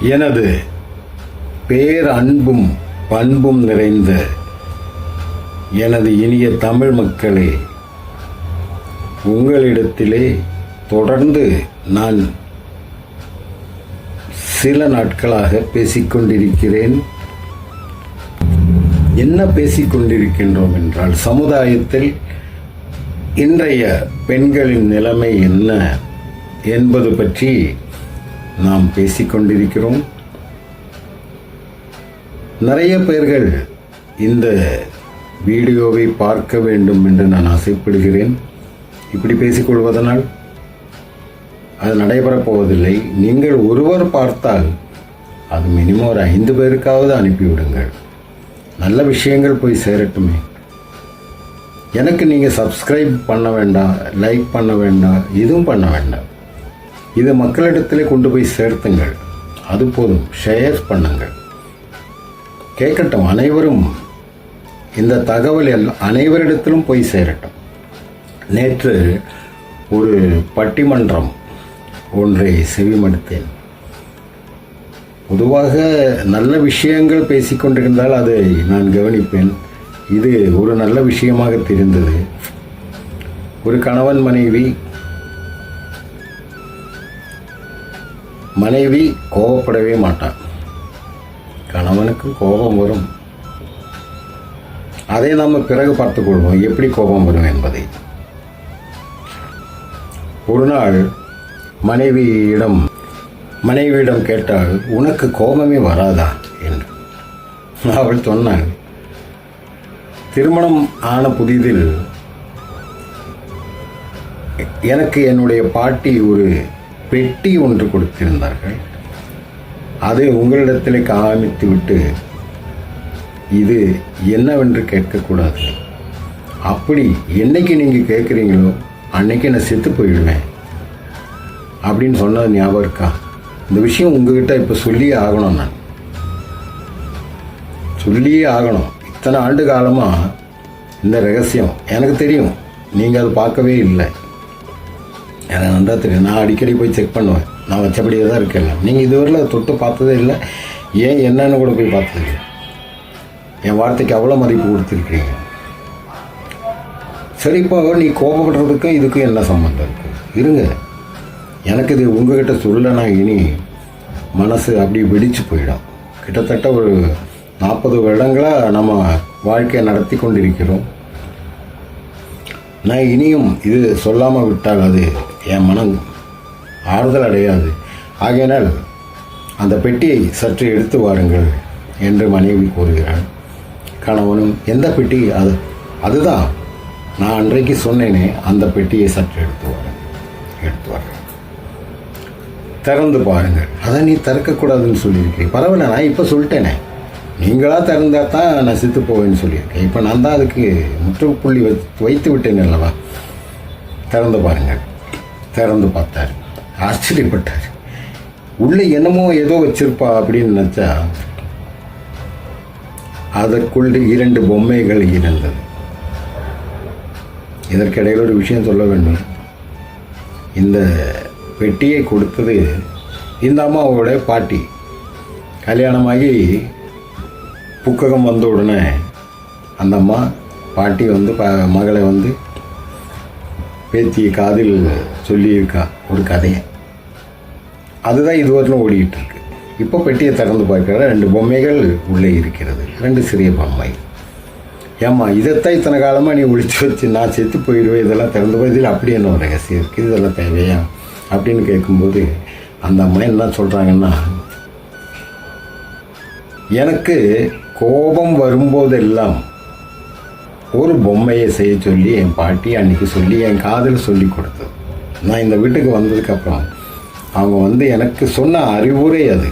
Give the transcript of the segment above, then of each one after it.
எனது பேரன்பும் பண்பும் நிறைந்த எனது இனிய தமிழ் மக்களே உங்களிடத்திலே தொடர்ந்து நான் சில நாட்களாக பேசிக்கொண்டிருக்கிறேன். என்ன பேசிக்கொண்டிருக்கின்றோம் என்றால் சமுதாயத்தில் இன்றைய பெண்களின் நிலைமை என்ன என்பது பற்றி நாம் பேசிக்கொண்டிருக்கிறோம். நிறைய பேர்கள் இந்த வீடியோவை பார்க்க வேண்டும் என்று நான் ஆசைப்படுகிறேன். இப்படி பேசிக்கொள்வதனால் அது நடைபெறப் போவதில்லை நீங்கள் ஒருவர் பார்த்தால் அது மினிமம் ஒரு ஐந்து பேருக்காவது அனுப்பிவிடுங்கள். நல்ல விஷயங்கள் போய் சேரட்டுமே. எனக்கு நீங்கள் சப்ஸ்கிரைப் பண்ண வேண்டாம் லைக் பண்ண வேண்டாம் இதுவும் பண்ண வேண்டாம். இதை மக்களிடத்திலே கொண்டு போய் சேர்த்துங்கள். அது போதும். ஷேர் பண்ணுங்கள். கேட்கட்டும். அனைவரும் இந்த தகவல் எல்லாம் அனைவரிடத்திலும் போய் சேரட்டும். நேற்று ஒரு பட்டிமன்றம் ஒன்றை செவிமடுத்தேன். பொதுவாக நல்ல விஷயங்கள் பேசிக்கொண்டிருந்தால் அதை நான் கவனிப்பேன். இது ஒரு நல்ல விஷயமாக தெரிந்தது. ஒரு கணவன் மனைவி மனைவி கோபப்படவே மாட்டான் கணவனுக்கு கோபம் வரும். அதை நாம் பிறகு பார்த்துக்கொள்வோம் எப்படி கோபம் வரும் என்பதை. ஒரு நாள் மனைவியிடம் மனைவியிடம் கேட்டால் உனக்கு கோபமே வராதா? என்று. அவள் சொன்னாள் திருமணம் ஆன புதிதில் எனக்கு என்னுடைய பாட்டி ஒரு பெட்டி ஒன்று கொடுத்திருந்தார்கள். அதை உங்களிடத்திலே காமித்து விட்டு இது என்னவென்று கேட்கக்கூடாது. அப்படி என்னைக்கு நீங்கள் கேட்குறீங்களோ அன்னைக்கு நான் செத்து போயிடுவேன். அப்படின்னு சொன்னது ஞாபகம் இருக்கா? இந்த விஷயம் உங்ககிட்ட இப்போ சொல்லியே ஆகணும் நான். சொல்லியே ஆகணும். இத்தனை ஆண்டு காலமாக இந்த ரகசியம் எனக்கு தெரியும். நீங்கள் அதை பார்க்கவே இல்லை. எனக்கு நன்றா தெரியும் நான் அடிக்கடி போய் செக் பண்ணுவேன். நான் வச்சபடியே தான் இருக்கேன். நீங்கள் இதுவரையில் தொட்டு பார்த்ததே இல்லை. ஏன் என்னன்னு கூட போய் பார்த்தது என் வார்த்தைக்கு அவ்வளோ மதிப்பு கொடுத்துருக்கீங்க சரி இப்போ நீ கோபப்படுறதுக்கும் இதுக்கும் என்ன சம்மந்தம் இருக்குது இருங்க. எனக்கு இது உங்ககிட்ட சொல்லனா இனி மனசு அப்படி வெடிச்சு போயிடும். கிட்டத்தட்ட ஒரு நாற்பது வருடங்களாக நம்ம வாழ்க்கையை நடத்தி கொண்டிருக்கிறோம். நான் இனியும் இது சொல்லாமல் விட்டால் அது என் மனம் ஆறுதல் அடையாது. ஆகையினால் அந்த பெட்டியை சற்று எடுத்து வாருங்கள் என்று மனைவி கூறுகிறாள். கணவனும் எந்த பெட்டி? அது அதுதான். நான் அன்றைக்கு சொன்னேனே அந்த பெட்டியை சற்று எடுத்து வரேன் எடுத்து வரேன் திறந்து பாருங்கள். அதை நீ திறக்கக்கூடாதுன்னு சொல்லியிருக்கேன் பரவாயில்ல நான் இப்போ சொல்லிட்டேனே. நீங்களாக திறந்தால் தான் நான் செத்து போவேன்னு சொல்லியிருக்கேன். இப்போ நான் தான் அதுக்கு முற்றுப்புள்ளி வைத்து வைத்து விட்டேன் அல்லவா? திறந்து பாருங்கள். திறந்து பார்த்தார். ஆச்சரியப்பட்டார். உள்ளே என்னமோ ஏதோ வச்சிருப்பா அப்படின்னு நினச்சா அதற்குள் இரண்டு பொம்மைகள் இருந்தது. இதற்கிடையில் ஒரு விஷயம் சொல்ல வேண்டும். இந்த பெட்டியை கொடுத்தது இந்த அம்மாவோட பாட்டி. கல்யாணமாகி புக்ககம் வந்த உடனே அந்த அம்மா பாட்டி வந்து ப மகளை வந்து பேத்தியை காதில் சொல்லியிருக்கா ஒரு கதையை. அதுதான் இதுவரையிலும் ஓடிக்கிட்டு இருக்கு இப்போ பெட்டியை திறந்து பார்க்குற ரெண்டு பொம்மைகள் உள்ளே இருக்கிறது ரெண்டு சிறிய பொம்மை. ஏம்மா இதைத்தான் இத்தனை காலமாக நீ ஒழிச்சு வச்சு நான் செத்து போயிடுவேன் இதெல்லாம் திறந்து போய் இதில் அப்படி என்ன ஒரு ரகசியம் இருக்குது இதெல்லாம் தேவையா? அப்படின்னு கேட்கும்போது அந்த அம்மா என்ன சொல்கிறாங்கன்னா எனக்கு கோபம் வரும்போதெல்லாம் ஒரு பொம்மையை செய்ய சொல்லி என் பாட்டி அன்னைக்கு சொல்லி என் காதில் சொல்லி கொடுத்தது. நான் இந்த வீட்டுக்கு வந்ததுக்கப்புறம் அவங்க வந்து எனக்கு சொன்ன அறிவுரை அது.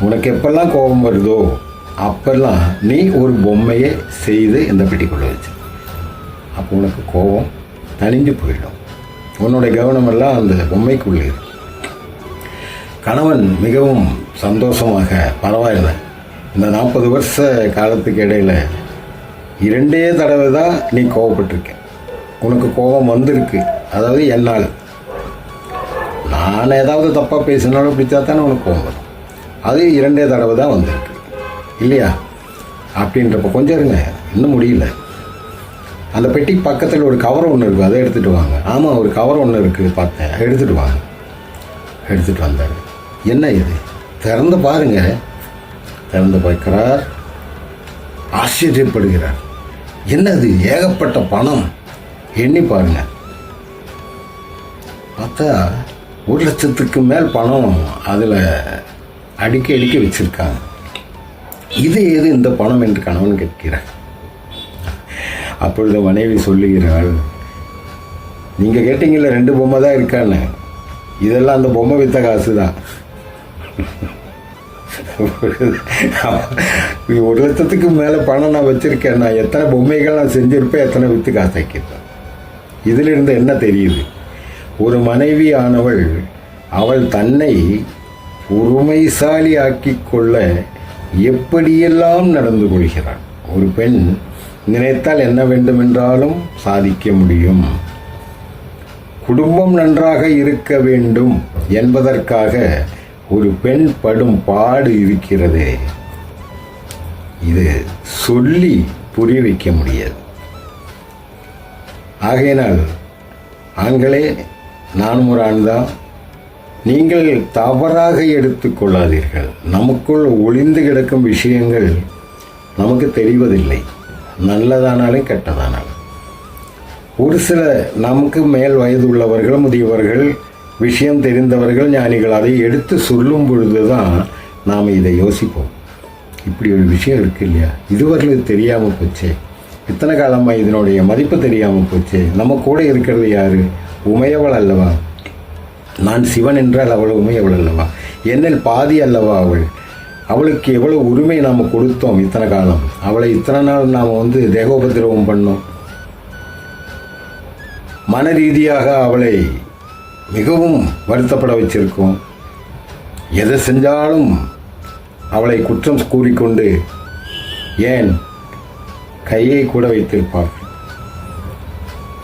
உனக்கு எப்பெல்லாம் கோபம் வருதோ அப்பெல்லாம் நீ ஒரு பொம்மையை செய்து இந்த பெட்டிக்குள்ளே வச்சு. அப்போ உனக்கு கோபம் தனிஞ்சு போயிடும். உன்னுடைய கவனமெல்லாம் அந்த பொம்மைக்குள்ளே இருக்கும் கணவன் மிகவும் சந்தோஷமாக பரவாயில்லை. இந்த நாற்பது வருஷ காலத்துக்கு இடையில இரண்டே தடவை தான் நீ கோவப்பட்டிருக்க. உனக்கு கோபம் வந்திருக்கு. அதாவது என்னால். நான் ஏதாவது தப்பாக பேசினாலும் பிடிச்சா தானே உனக்கு கோவம் வரும். அது இரண்டே தடவை தான் வந்திருக்கு. இல்லையா? அப்படின்றப்ப கொஞ்சம் இருங்க. இன்னும் முடியல. அந்த பெட்டி பக்கத்தில் ஒரு கவர் ஒன்று இருக்குது அதை எடுத்துகிட்டு வாங்க. ஆமாம் ஒரு கவர் ஒன்று இருக்குது பார்த்தேன். எடுத்துகிட்டு வாங்க. எடுத்துகிட்டு வந்தார். என்ன இது? திறந்து பாருங்கள் திறந்து பார்க்கிறார். ஆச்சரியப்படுகிறார். என்னது ஏகப்பட்ட பணம்? எண்ணி பாருங்க. பார்த்தா ஒரு லட்சத்துக்கு மேல் பணம் அதில் அடிக்க அடிக்க வச்சுருக்காங்க. இது எது இந்த பணம் என்று கணவன் கேட்கிறார். அப்பொழுது மனைவி சொல்லுகிறாள் நீங்கள் கேட்டீங்கல்ல ரெண்டு பொம்மை தான் இருக்கான்னு. இதெல்லாம் அந்த பொம்மை வித்த காசு தான் ஒரு லட்சத்துக்கு மேலே பணம் நான் வச்சுருக்கேன் நான் எத்தனை பொம்மைகள் நான் செஞ்சுருப்பேன் எத்தனை விற்று காசு இதிலிருந்து என்ன தெரியுது? ஒரு மனைவி ஆனவள் அவள் தன்னை பொறுமைசாலி ஆக்கி கொள்ள எப்படியெல்லாம் நடந்து கொள்கிறாள்? ஒரு பெண் நினைத்தால் என்ன வேண்டுமென்றாலும் சாதிக்க முடியும். குடும்பம் நன்றாக இருக்க வேண்டும் என்பதற்காக ஒரு பெண் படும் பாடு இருக்கிறது. இது சொல்லி புரிய வைக்க முடியாது. ஆகையினால் ஆண்களே நானும் ஒரு ஆண் தான் நீங்கள் தவறாக எடுத்துக்கொள்ளாதீர்கள் நமக்குள் ஒளிந்து கிடக்கும் விஷயங்கள் நமக்கு தெரிவதில்லை. நல்லதானாலும் கெட்டதானாலும். ஒரு சில நமக்கு மேல் வயது உள்ளவர்கள் முதியவர்கள் விஷயம் தெரிந்தவர்கள் ஞானிகள். அதை எடுத்து சொல்லும் பொழுது தான் நாம் இதை யோசிப்போம். இப்படி ஒரு விஷயம் இருக்கு இல்லையா? இதுவரையில் தெரியாமல் போச்சே. இத்தனை காலமாக இதனுடைய மதிப்பு தெரியாமல் போச்சே? நம்ம கூட இருக்கிறது யாரு? உமையவள் அல்லவா? நான் சிவன் என்றால் அவள் உமையவள் அல்லவா? என்னில் பாதி அல்லவா அவள்? அவளுக்கு எவ்வளோ உரிமை நாம் கொடுத்தோம் இத்தனை காலம்? அவளை இத்தனை நாள் நாம் வந்து தேகோபதிரவம் பண்ணோம். மன ரீதியாக அவளை மிகவும் வருத்தப்பட வச்சிருக்கோம். எதை செஞ்சாலும் அவளை குற்றம் கூறிக்கொண்டு ஏன் கையை கூட வைத்திருப்பார்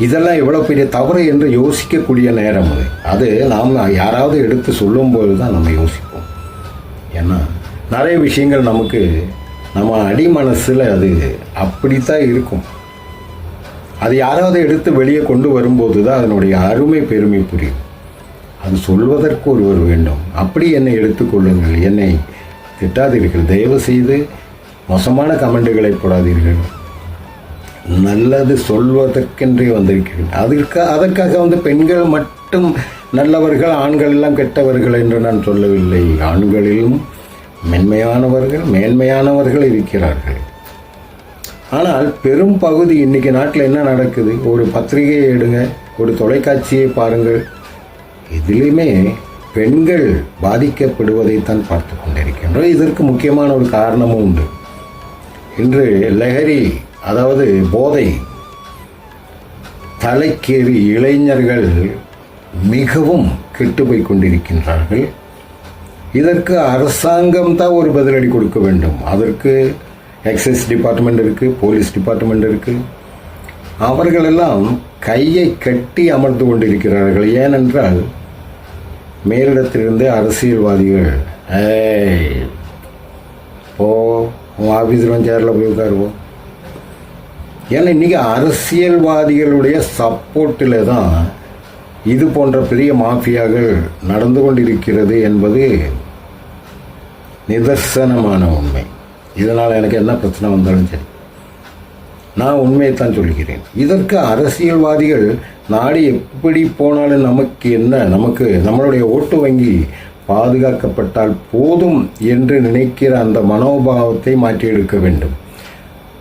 இதெல்லாம் எவ்வளோ பெரிய தவறு என்று யோசிக்கக்கூடிய நேரம் அது. அது நாம் யாராவது எடுத்து சொல்லும்போது தான் நம்ம யோசிப்போம். ஏன்னா நிறைய விஷயங்கள் நமக்கு நம்ம அடி மனசில் அது அப்படித்தான் இருக்கும். அது யாராவது எடுத்து வெளியே கொண்டு வரும்போது தான் அதனுடைய அருமை பெருமை புரியும். அது சொல்வதற்கு ஒருவர் வேண்டும். அப்படி என்னை எடுத்துக்கொள்ளுங்கள் என்னை திட்டாதீர்கள். தயவு செய்து மோசமான கமெண்ட்டுகளை போடாதீர்கள். நல்லது சொல்வதற்கென்றே வந்திருக்கிறேன். அதற்கு அதற்காக வந்து பெண்கள் மட்டும் நல்லவர்கள் ஆண்கள் எல்லாம் கெட்டவர்கள் என்று நான் சொல்லவில்லை. ஆண்களிலும் மென்மையானவர்கள் மேன்மையானவர்கள் இருக்கிறார்கள். ஆனால் பெரும் பகுதி இன்னைக்கு நாட்டில் என்ன நடக்குது? ஒரு பத்திரிகையை எடுங்க ஒரு தொலைக்காட்சியை பாருங்கள். இதிலுமே பெண்கள் பாதிக்கப்படுவதைத்தான் பார்த்து கொண்டிருக்கின்றோம். இதற்கு முக்கியமான ஒரு காரணமும் உண்டு. இன்று லஹரி அதாவது போதை தலைக்கேறி இளைஞர்கள் மிகவும் கெட்டு போய் கொண்டிருக்கின்றார்கள். இதற்கு அரசாங்கம் தான் ஒரு பதிலடி கொடுக்க வேண்டும். அதற்கு எக்ஸைஸ் டிபார்ட்மெண்ட் இருக்குது போலீஸ் டிபார்ட்மெண்ட் இருக்குது அவர்களெல்லாம் கையை கட்டி அமர்ந்து கொண்டிருக்கிறார்கள். ஏனென்றால் மேலிடத்திலிருந்து அரசியல்வாதிகள். ஏய் போ உன் ஆஃபீஸில் வந்து சேரில் போய் உட்காருவோம் ஏன்னா இன்றைக்கி அரசியல்வாதிகளுடைய சப்போர்ட்டில் தான் இது போன்ற பெரிய மாஃபியாக்கள் நடந்து கொண்டிருக்கிறது என்பது நிதர்சனமான உண்மை. இதனால் எனக்கு என்ன பிரச்சனை வந்தாலும் சரி. நான் உண்மையை தான் சொல்கிறேன் இதற்கு அரசியல்வாதிகள் நாடு எப்படி போனாலும் நமக்கு என்ன? நமக்கு நம்மளுடைய ஓட்டு வங்கி பாதுகாக்கப்பட்டால் போதும் என்று நினைக்கிற அந்த மனோபாவத்தை மாற்றி எடுக்க வேண்டும்.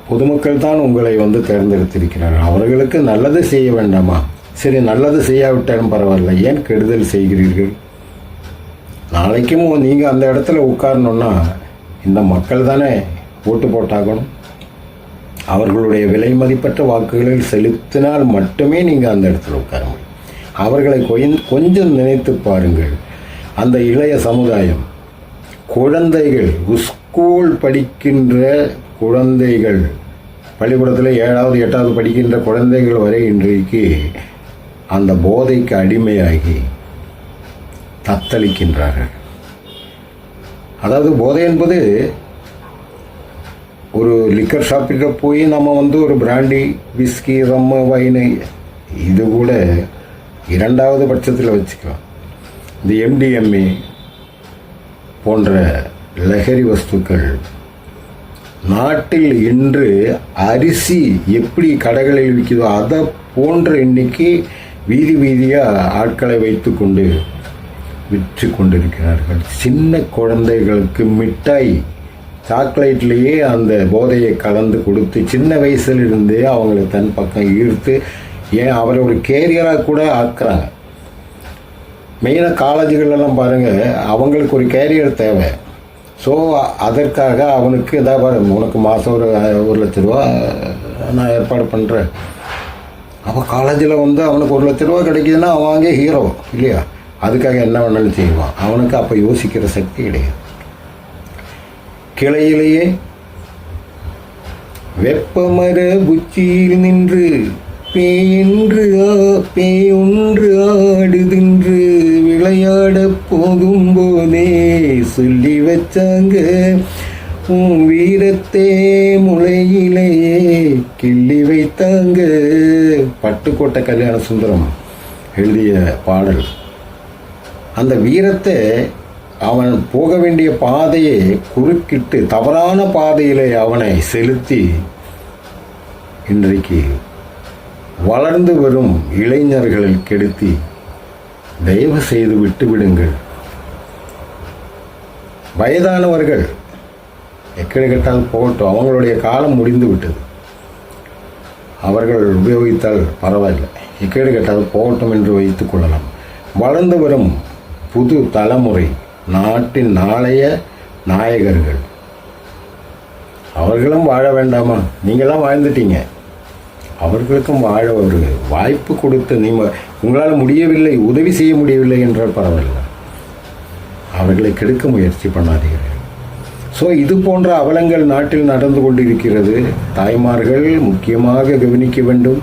பொதுமக்கள் தான் உங்களை வந்து தேர்ந்தெடுத்திருக்கிறார்கள். அவர்களுக்கு நல்லது செய்ய வேண்டாமா? சரி நல்லது செய்யாவிட்டாலும் பரவாயில்ல. ஏன் கெடுதல் செய்கிறீர்கள்? நாளைக்கும் நீங்கள் அந்த இடத்துல உட்காரணுன்னா இந்த மக்கள் தானே ஓட்டு போட்டாகணும். அவர்களுடைய விலை மதிப்பற்ற வாக்குகளில் செலுத்தினால் மட்டுமே நீங்கள் அந்த இடத்துல உட்கார முடியும். அவர்களை கொஞ்சம் நினைத்து பாருங்கள். அந்த இளைய சமுதாயம் குழந்தைகள் ஸ்கூல் படிக்கின்ற குழந்தைகள் பள்ளிக்கூடத்தில் ஏழாவது எட்டாவது படிக்கின்ற குழந்தைகள் வரை இன்றைக்கு அந்த போதைக்கு அடிமையாகி தத்தளிக்கின்றார்கள். அதாவது போதை என்பது ஒரு லிக்கர் ஷாப்பிட்ட போய் நம்ம வந்து ஒரு பிராண்டி விஸ்கி ரம்மு வைனு இது கூட இரண்டாவது பட்சத்தில் வச்சுக்கலாம். இந்த எம்டிஎம்ஏ போன்ற லஹரி வஸ்துக்கள் நாட்டில் இன்று அரிசி எப்படி கடைகளில் விற்கிதோ அதை போன்ற இன்னைக்கு வீதி வீதியாக ஆட்களை வைத்துக்கொண்டு விற்று கொண்டிருக்கிறார்கள் சின்ன குழந்தைகளுக்கு மிட்டாய் சாக்லேட்லேயே அந்த போதையை கலந்து கொடுத்து சின்ன வயசுல இருந்தே அவங்களை தன் பக்கம் ஈர்த்து ஏன் அவரை ஒரு கேரியராக கூட ஆக்குறாங்க. மெயினாக காலேஜுகளெல்லாம் பாருங்கள் அவங்களுக்கு ஒரு கேரியர் தேவை. ஸோ அதற்காக அவனுக்கு இதாக பாரு உனக்கு மாதம் ஒரு ஒரு லட்ச ரூபா நான் ஏற்பாடு பண்ணுறேன் அவன் காலேஜில் வந்து அவனுக்கு ஒரு லட்ச ரூபா கிடைக்குதுன்னா அவன் அங்கே ஹீரோ இல்லையா? அதுக்காக என்ன வேணாலும் செய்வான். அவனுக்கு அப்போ யோசிக்கிற சக்தி கிடையாது. கிளையிலேயே. வெப்பமர உச்சியில் நின்று பேயென்று ஆ- பேயொன்று ஆடுதின்று விளையாட போகும்போதே சொல்லி வச்சாங்க உன் வீரத்தே முளையிலேயே கிள்ளி வைத்தாங்க. பட்டுக்கோட்டை கல்யாண சுந்தரம் எழுதிய பாடல். அந்த வீரத்தை அவன் போக வேண்டிய பாதையை குறுக்கிட்டு தவறான பாதையிலே அவனை செலுத்தி இன்றைக்கு வளர்ந்து வரும் இளைஞர்களை கெடுத்தி தயவு செய்து விட்டுவிடுங்கள் வயதானவர்கள் எக்கடி கெட்டால் போகட்டும். அவங்களுடைய காலம் முடிந்து விட்டது. அவர்கள் உபயோகித்தால் பரவாயில்லை. எக்கேடு கெட்டால் போகட்டும் என்று வைத்துக் கொள்ளலாம். வளர்ந்து வரும் புது தலைமுறை நாட்டின் நாளைய நாயகர்கள். அவர்களும் வாழ வேண்டாமா? நீங்களாம் வாழ்ந்துட்டீங்க. அவர்களுக்கும் வாழ ஒரு வாய்ப்பு கொடுத்து நீங்கள் உங்களால் முடியவில்லை உதவி செய்ய முடியவில்லை என்றால் பரவாயில்லை. அவர்களை கெடுக்க முயற்சி பண்ணாதீர்கள். ஸோ இது போன்ற அவலங்கள் நாட்டில் நடந்து கொண்டிருக்கிறது. தாய்மார்கள் முக்கியமாக கவனிக்க வேண்டும்.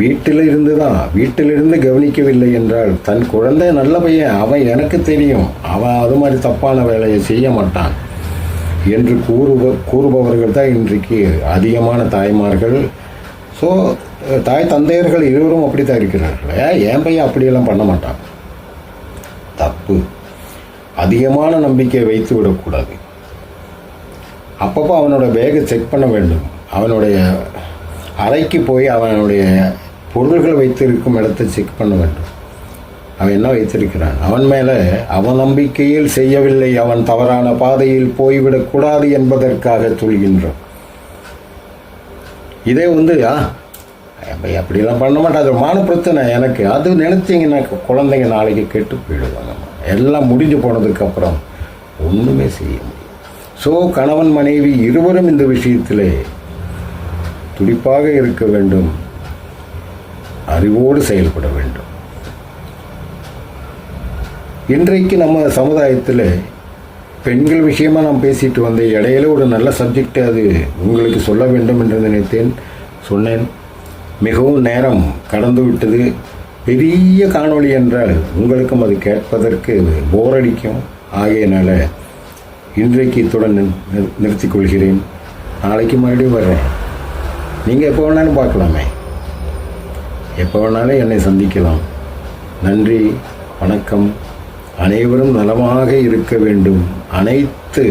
வீட்டில் இருந்து தான் வீட்டிலிருந்து கவனிக்கவில்லை என்றால் தன் குழந்தை நல்ல பையன் அவன் எனக்கு தெரியும். அவன் அது மாதிரி தப்பான வேலையை செய்ய மாட்டான் என்று கூறுப கூறுபவர்கள் தான் இன்றைக்கு அதிகமான தாய்மார்கள். ஸோ தாய் தந்தையர்கள் இருவரும் அப்படி தான் இருக்கிறார்கள். ஏன் என் பையன் அப்படியெல்லாம் பண்ண மாட்டான்? தப்பு. அதிகமான நம்பிக்கையை வைத்து விடக்கூடாது. அப்பப்போ அவனோட பேகை செக் பண்ண வேண்டும். அவனுடைய அறைக்கு போய் அவனுடைய பொருள்கள் வைத்திருக்கும் இடத்தை செக் பண்ண வேண்டும். அவன் என்ன வைத்திருக்கிறான்? அவன் மேலே அவன் நம்பிக்கையில் செய்யவில்லை. அவன் தவறான பாதையில் போய்விடக்கூடாது என்பதற்காக சொல்கின்றான் இதே வந்து ஆ பண்ண மாட்டேன். அது மான பிரச்சனை எனக்கு அது நினைச்சிங்கன்னா குழந்தைங்க நாளைக்கு கெட்டு போயிடுவாங்க. எல்லாம் முடிஞ்சு போனதுக்கப்புறம் ஒன்றுமே செய்ய முடியும் ஸோ கணவன் மனைவி இருவரும் இந்த விஷயத்திலே துடிப்பாக இருக்க வேண்டும். அறிவோடு செயல்பட வேண்டும். இன்றைக்கு நம்ம சமுதாயத்தில் பெண்கள் விஷயமாக நாம் பேசிட்டு வந்த இடையில ஒரு நல்ல சப்ஜெக்ட் அது உங்களுக்கு சொல்ல வேண்டும் என்று நினைத்தேன். சொன்னேன். மிகவும் நேரம் கடந்து விட்டது. பெரிய காணொளி என்றால் உங்களுக்கும் அது கேட்பதற்கு போர் அடிக்கும். ஆகையினால இன்றைக்கு இத்துடன் நிறு- நிறுத்திக் கொள்கிறேன். நாளைக்கு மறுபடியும் வர்றேன். நீங்கள் எப்போ வேணாலும் பார்க்கலாமே. எப்போ வேணாலும் என்னை சந்திக்கலாம். நன்றி வணக்கம். அனைவரும் நலமாக இருக்க வேண்டும். அனைத்து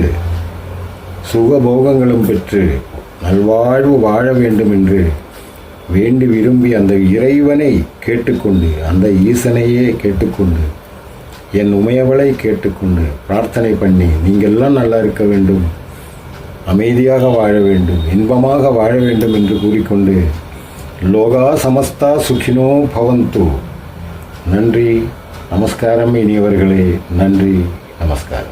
சுகபோகங்களும் பெற்று நல்வாழ்வு வாழ வேண்டும் என்று வேண்டி விரும்பி அந்த இறைவனை கேட்டுக்கொண்டு அந்த ஈசனையே கேட்டுக்கொண்டு என் உமையவளை கேட்டுக்கொண்டு பிரார்த்தனை பண்ணி நீங்கள்லாம் நல்லா இருக்க வேண்டும். அமைதியாக வாழ வேண்டும். இன்பமாக வாழ வேண்டும் என்று கூறிக்கொண்டு லோகா சமஸ்தா சுகினோ பவந்து. நன்றி நமஸ்காரம் இனியவர்களே. நன்றி நமஸ்காரம்.